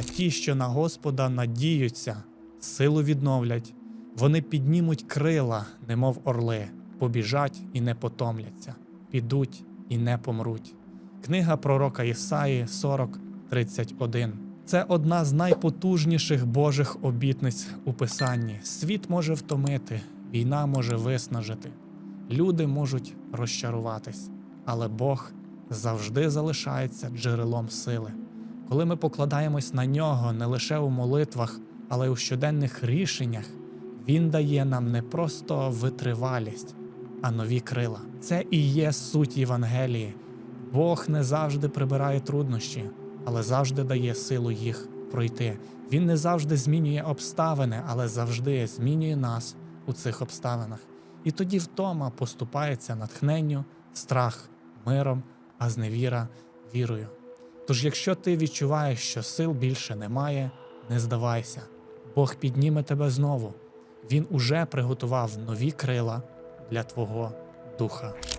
А ті, що на Господа надіються, силу відновлять, вони піднімуть крила, немов орли, побіжать і не потомляться, підуть і не помруть. Книга пророка Ісаї 40, 31. Це одна з найпотужніших Божих обітниць у Писанні. Світ може втомити, війна може виснажити, люди можуть розчаруватись, але Бог завжди залишається джерелом сили. Коли ми покладаємось на нього не лише у молитвах, але й у щоденних рішеннях, Він дає нам не просто витривалість, а нові крила. Це і є суть Євангелії. Бог не завжди прибирає труднощі, але завжди дає силу їх пройти. Він не завжди змінює обставини, але завжди змінює нас у цих обставинах. І тоді втома поступається натхненню, страх миром, а зневіра вірою. Тож, якщо ти відчуваєш, що сил більше немає, не здавайся, Бог підніме тебе знову. Він уже приготував нові крила для твого духа.